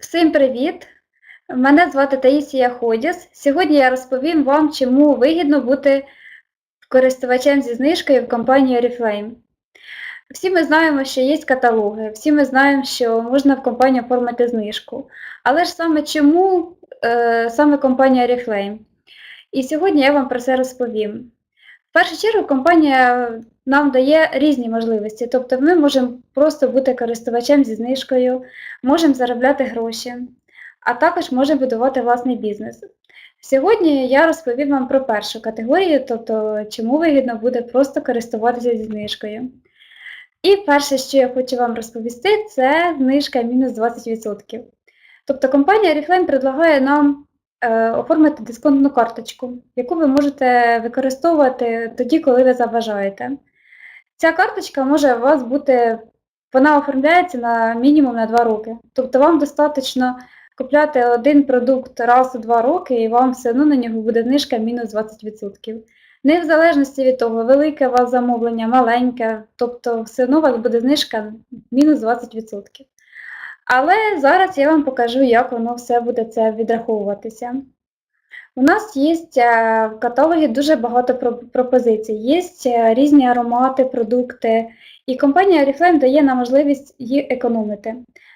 Всім привіт! Мене звати Таїсія Ходіс. Сьогодні я розповім вам, чому вигідно бути користувачем зі знижкою в компанії Oriflame. Всі ми знаємо, що є каталоги, всі ми знаємо, що можна в компанії оформити знижку. Але ж саме чому е, саме компанія Oriflame? І сьогодні я вам про це розповім. Першу чергу компанія нам дає різні можливості, тобто ми можемо просто бути користувачем зі знижкою, можемо заробляти гроші, а також можемо будувати власний бізнес. Сьогодні я розповім вам про першу категорію, тобто чому вигідно буде просто користуватися зі знижкою. І перше, що я хочу вам розповісти, це знижка мінус 20%. Тобто компанія Oriflame предлагає нам оформити дисконтну карточку, яку ви можете використовувати тоді, коли ви забажаєте. Ця карточка може у вас бути, вона оформляється на мінімум на 2 роки. Тобто вам достатньо купляти один продукт раз у 2 роки, і вам все одно на нього буде знижка мінус 20%. Не в залежності від того, велике у вас замовлення, маленьке, тобто все одно у вас буде знижка мінус 20%. Але зараз я вам покажу, як воно все буде це відраховуватися. У нас є е, в каталогі дуже багато пропозицій, є е, різні аромати, продукти, і компанія Oriflame дає нам можливість їх економити.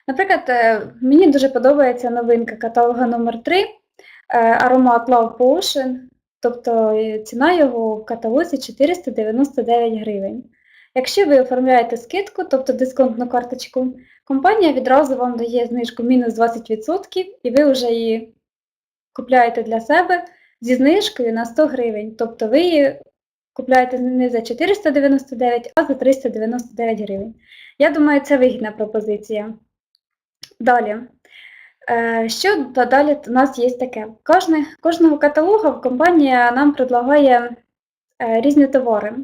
Наприклад, е, мені дуже подобається новинка каталога номер 3 аромат Love Potion, тобто ціна його в каталозі 499 гривень. Якщо ви оформляєте скидку, тобто дисконтну карточку, компанія відразу вам дає знижку мінус 20%, і ви вже її купляєте для себе зі знижкою на 100 гривень. Тобто ви її купляєте не за 499, а за 399 гривень. Я думаю, це вигідна пропозиція. Далі. Е, що далі у нас є таке? Кожне, Кожного каталога компанія нам предлагає е, різні товари.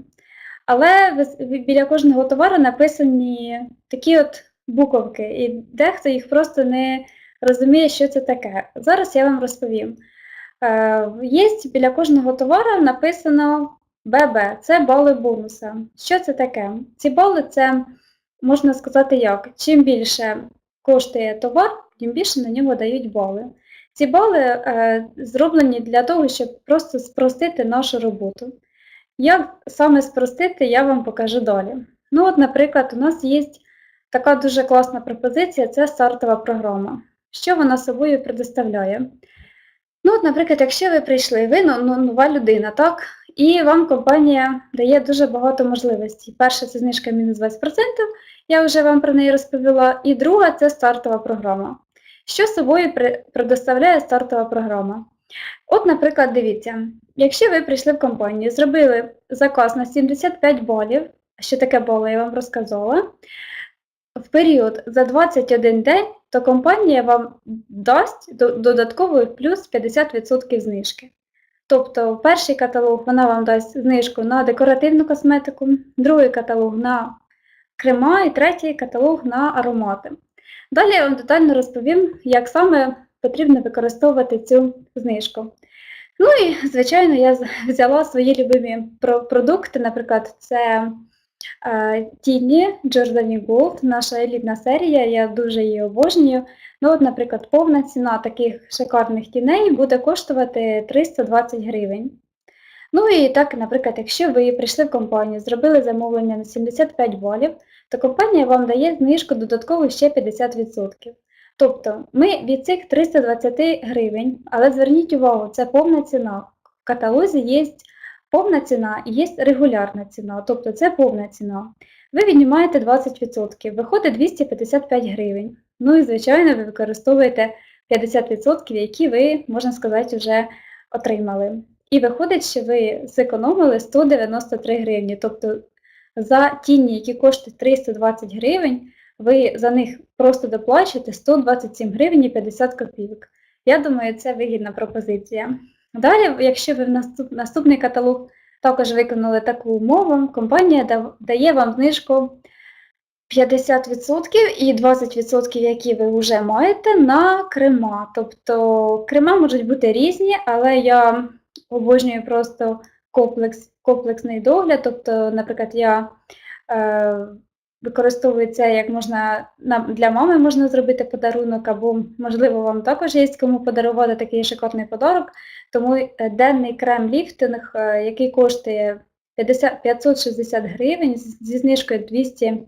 Але біля кожного товару написані такі от буковки, і дехто їх просто не розуміє, що це таке. Зараз я вам розповім. Е, Є біля кожного товару написано ББ, це бали бонуса. Що це таке? Ці бали це, можна сказати, як? Чим більше коштує товар, тим більше на нього дають бали. Ці бали е, зроблені для того, щоб просто спростити нашу роботу. Як саме спростити, я вам покажу далі. Ну, от, Наприклад, у нас є така дуже класна пропозиція це стартова програма. Що вона собою предоставляє? Ну, от, Наприклад, якщо ви прийшли, ви ну, ну, нова людина, так? І вам компанія дає дуже багато можливостей. Перша це знижка мінус 20%, я вже вам про неї розповіла. І друга це стартова програма. Що собою предоставляє стартова програма? От, наприклад, дивіться, якщо ви прийшли в компанію, зробили заказ на 75 балів, що таке бали, я вам розказала, в період за 21 день, то компанія вам дасть додатковий плюс 50% знижки. Тобто перший каталог вона вам дасть знижку на декоративну косметику, другий каталог на крема і третій каталог на аромати. Далі я вам детально розповім, як саме потрібно використовувати цю знижку. Ну і, звичайно, я взяла свої любимі продукти, наприклад, це Тіні Giordani Gold, наша елітна серія, я дуже її обожнюю. Ну от, Наприклад, повна ціна таких шикарних тіней буде коштувати 320 гривень. Ну і так, наприклад, якщо ви прийшли в компанію, зробили замовлення на 75 балів, то компанія вам дає знижку додатково ще 50%. Тобто ми від цих 320 гривень, але зверніть увагу, це повна ціна. В каталозі є повна ціна і є регулярна ціна, тобто це повна ціна. Ви віднімаєте 20%, виходить 255 гривень. Ну і, звичайно, ви використовуєте 50%, які ви, можна сказати, вже отримали. І виходить, що ви зекономили 193 гривні. Тобто за тіні, які коштують 320 гривень, ви за них просто доплачуєте 127 гривень і 50 копійок. Я думаю, це вигідна пропозиція. Далі, якщо ви в наступ, наступний каталог також виконали таку умову, компанія дає вам знижку 50% і 20%, які ви вже маєте, на крема. Тобто крема можуть бути різні, але я обожнюю просто комплекс, комплексний догляд. Тобто, наприклад, я е, використовується як можна на- для мами можна зробити подарунок, або, можливо, вам також є кому подарувати такий шикарний подарок. Тому е, денний крем ліфтинг, е, який коштує 50, 560 гривень зі знижкою 200.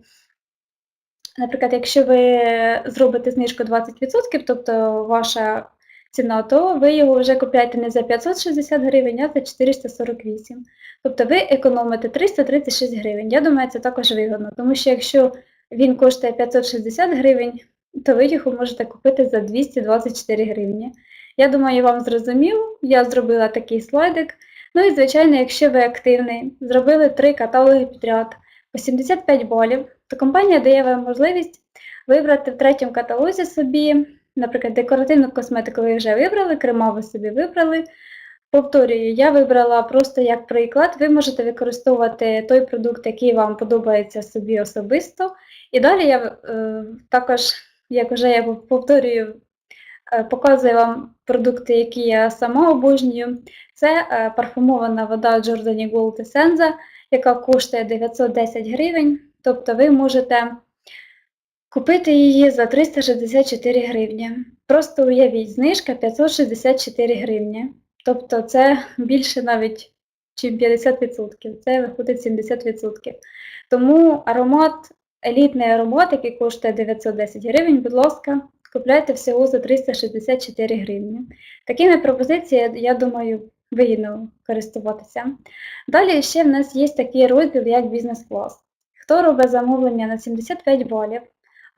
Наприклад, якщо ви зробите знижку 20%, тобто ваша ціна, то ви його вже купляєте не за 560 гривень, а за 448. Тобто ви економите 336 гривень. Я думаю, це також вигідно, тому що якщо він коштує 560 гривень, то ви його можете купити за 224 гривні. Я думаю, вам зрозуміло, я зробила такий слайдик. Ну і, звичайно, якщо ви активний, зробили три каталоги підряд по 75 балів, то компанія дає вам можливість вибрати в третьому каталозі собі, наприклад, декоративну косметику ви вже вибрали, крема ви собі вибрали. Повторюю, я вибрала просто як приклад. Ви можете використовувати той продукт, який вам подобається собі особисто. І далі я е, також, як вже я повторюю, е, показую вам продукти, які я сама обожнюю. Це е, парфумована вода Giordani Gold Essenza, яка коштує 910 гривень. Тобто ви можете купити її за 364 гривні. Просто уявіть, знижка 564 гривні. Тобто це більше навіть, ніж 50%, це виходить 70%. Тому аромат, елітний аромат, який коштує 910 гривень, будь ласка, купляйте всього за 364 гривні. Такими пропозиціями, я думаю, вигідно користуватися. Далі ще в нас є такий розділ, як бізнес-клас. Хто робить замовлення на 75 балів,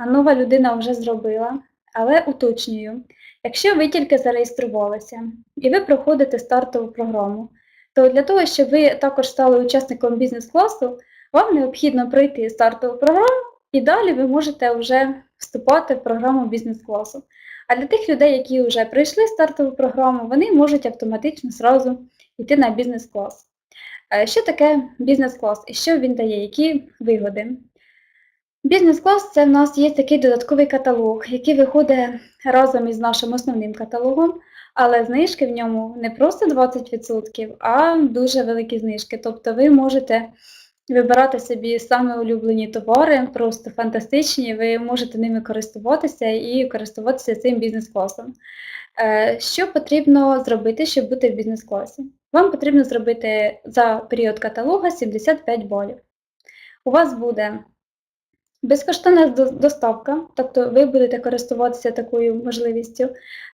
а нова людина вже зробила, але уточнюю, якщо ви тільки зареєструвалися і ви проходите стартову програму, то для того, щоб ви також стали учасником бізнес-класу, вам необхідно пройти стартову програму і далі ви можете вже вступати в програму бізнес-класу. А для тих людей, які вже пройшли стартову програму, вони можуть автоматично зразу йти на бізнес-клас. Е, Що таке бізнес-клас і що він дає, які вигоди? Бізнес-клас це в нас є такий додатковий каталог, який виходить разом із нашим основним каталогом, але знижки в ньому не просто 20%, а дуже великі знижки. Тобто ви можете вибирати собі саме улюблені товари, просто фантастичні, ви можете ними користуватися і користуватися цим бізнес-класом. Е, Що потрібно зробити, щоб бути в бізнес-класі? Вам потрібно зробити за період каталога 75 балів. У вас буде безкоштовна доставка, тобто ви будете користуватися такою можливістю.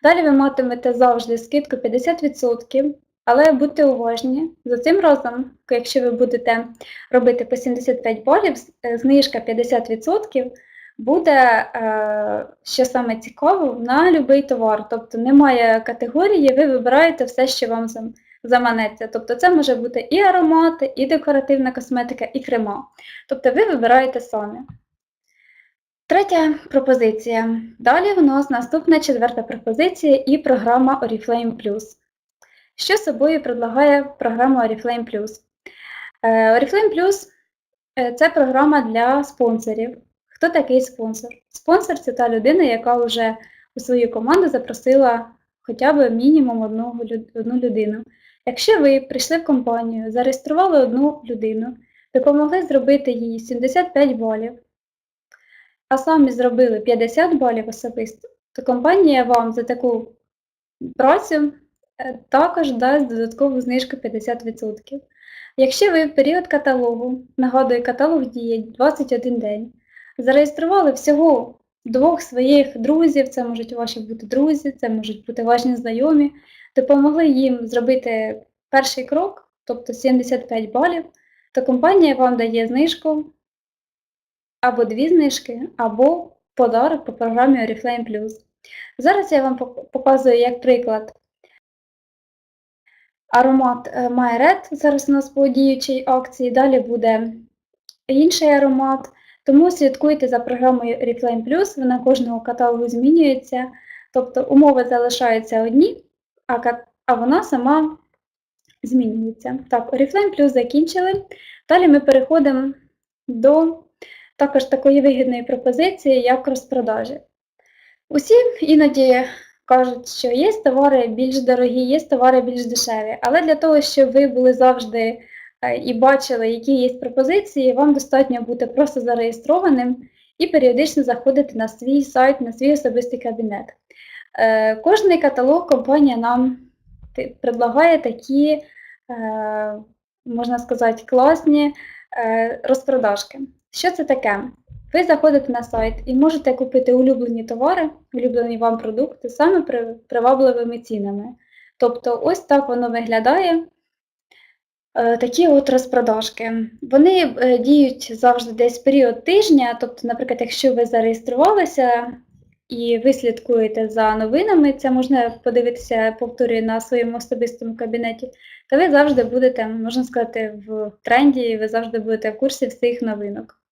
Далі ви матимете завжди скидку 50%, але будьте уважні, за цим разом, якщо ви будете робити по 75 балів, е, знижка 50% буде, е, що саме цікаво, на будь-який товар. Тобто немає категорії, ви вибираєте все, що вам заманеться. Тобто це може бути і аромати, і декоративна косметика, і крема. Тобто ви вибираєте самі. Третя пропозиція. Далі у нас наступна четверта пропозиція і програма Oriflame Plus. Що собою предлагає програма Oriflame Plus? Е, Oriflame Plus е, це програма для спонсорів. Хто такий спонсор? Спонсор це та людина, яка вже у свою команду запросила хоча б мінімум одну людину. Якщо ви прийшли в компанію, зареєстрували одну людину, допомогли зробити їй 75 балів, а самі зробили 50 балів особисто, то компанія вам за таку працю е, також дасть додаткову знижку 50%. Якщо ви в період каталогу, нагадую, каталог діє 21 день, зареєстрували всього двох своїх друзів, це можуть ваші бути друзі, це можуть бути ваші знайомі, допомогли їм зробити перший крок, тобто 75 балів, то компанія вам дає знижку або дві знижки, або подарок по програмі Oriflame Plus. Зараз я вам показую як приклад аромат е, My Red, зараз у нас по діючій акції, далі буде інший аромат. Тому слідкуйте за програмою Oriflame Plus, вона кожного каталогу змінюється, тобто умови залишаються одні, а, вона сама змінюється. Так, Oriflame Plus закінчили. Далі ми переходимо до також такої вигідної пропозиції, як розпродажі. Усі іноді кажуть, що є товари більш дорогі, є товари більш дешеві, але для того, щоб ви були завжди е, і бачили, які є пропозиції, вам достатньо бути просто зареєстрованим і періодично заходити на свій сайт, на свій особистий кабінет. Е, Кожний каталог компанія нам предлагає такі, е, можна сказати, класні розпродажки. Що це таке? Ви заходите на сайт і можете купити улюблені товари, улюблені вам продукти саме при привабливими цінами. Тобто, ось так воно виглядає. Е, Такі от розпродажки. Вони е, діють завжди десь період тижня. Тобто, наприклад, якщо ви зареєструвалися і ви слідкуєте за новинами, це можна подивитися, повторюю, на своєму особистому кабінеті, то ви завжди будете, можна сказати, в тренді, ви завжди будете в курсі всіх новинок.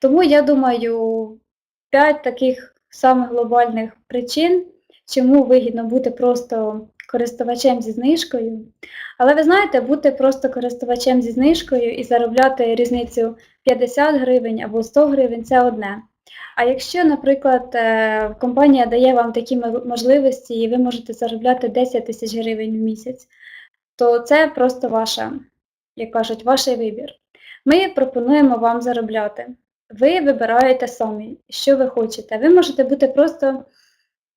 Тому я думаю, п'ять таких самих глобальних причин, чому вигідно бути просто користувачем зі знижкою. Але ви знаєте, бути просто користувачем зі знижкою і заробляти різницю 50 гривень або 100 гривень це одне. А якщо, наприклад, е, компанія дає вам такі можливості, і ви можете заробляти 10 тисяч гривень в місяць, то це просто ваша, як кажуть, ваш вибір. Ми пропонуємо вам заробляти. Ви вибираєте самі, що ви хочете. Ви можете бути просто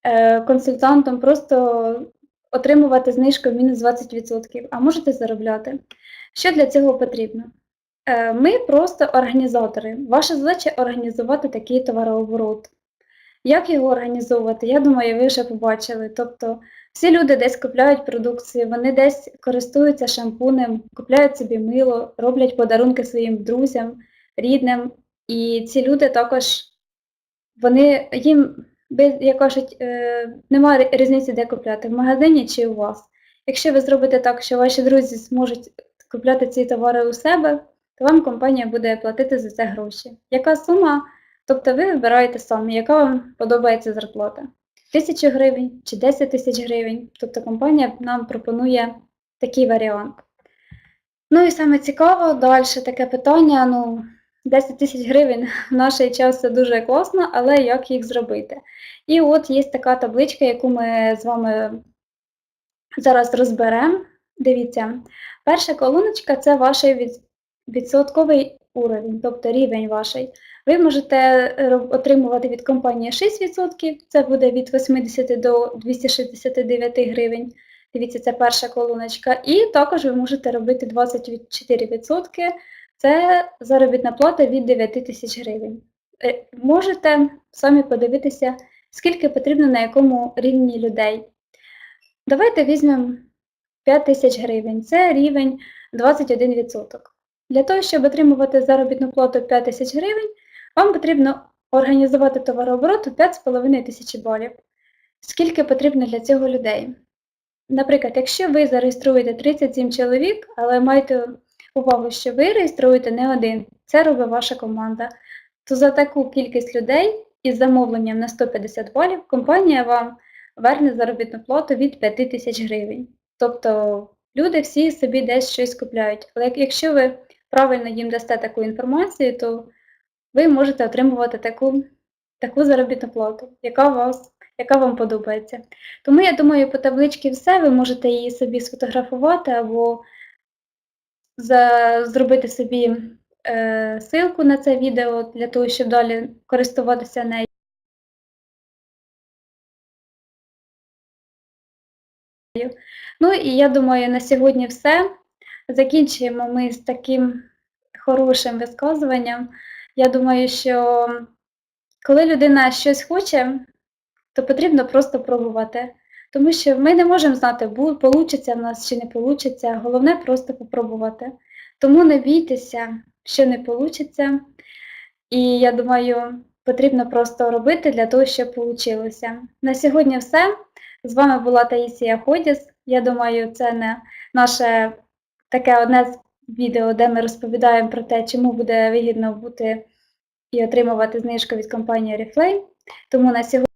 е, консультантом, просто отримувати знижку мінус 20%, а можете заробляти. Що для цього потрібно? Е, Ми просто організатори. Ваша задача організувати такий товарооборот. Як його організовувати? Я думаю, ви вже побачили. Тобто всі люди десь купляють продукцію, вони десь користуються шампунем, купляють собі мило, роблять подарунки своїм друзям, рідним. І ці люди також, вони їм, як кажуть, е, немає різниці, де купляти, в магазині чи у вас. Якщо ви зробите так, що ваші друзі зможуть купляти ці товари у себе, то вам компанія буде платити за це гроші. Яка сума? Тобто ви вибираєте самі, яка вам подобається зарплата. Тисячу гривень чи 10 тисяч гривень. Тобто компанія нам пропонує такий варіант. Ну і саме цікаво, далі таке питання, ну, 10 тисяч гривень в наш час це дуже класно, але як їх зробити? І от є така табличка, яку ми з вами зараз розберемо. Дивіться, перша колоночка це ваш відсотковий уровень, тобто рівень ваш. Ви можете отримувати від компанії 6%, це буде від 80 до 269 гривень. Дивіться, це перша колоночка. І також ви можете робити 24%, це заробітна плата від 9 тисяч гривень. Е, Можете самі подивитися, скільки потрібно на якому рівні людей. Давайте візьмемо 5 тисяч гривень, це рівень 21%. Для того, щоб отримувати заробітну плату 5 тисяч гривень, вам потрібно організувати товарооборот у 5,5 тисячі балів. Скільки потрібно для цього людей? Наприклад, якщо ви зареєструєте 37 чоловік, але майте увагу, що ви реєструєте не один, це робить ваша команда, то за таку кількість людей із замовленням на 150 балів компанія вам верне заробітну плату від 5 тисяч гривень. Тобто люди всі собі десь щось купляють. Але якщо ви правильно їм дасте таку інформацію, то ви можете отримувати таку, таку заробітну плату, яка, вас, яка вам подобається. Тому я думаю, по табличці все, ви можете її собі сфотографувати або за, зробити собі е, ссылку на це відео для того, щоб далі користуватися нею. Ну і я думаю, на сьогодні все. Закінчуємо ми з таким хорошим висказуванням. Я думаю, що коли людина щось хоче, то потрібно просто пробувати. Тому що ми не можемо знати, вийде в нас чи не вийде. Головне просто попробувати. Тому не бійтеся, що не вийде. І я думаю, потрібно просто робити для того, щоб вийшло. На сьогодні все. З вами була Таїсія Ходіс. Я думаю, це не наше таке одне з відео, де ми розповідаємо про те, чому буде вигідно бути і отримувати знижку від компанії Oriflame. Тому на сьогодні.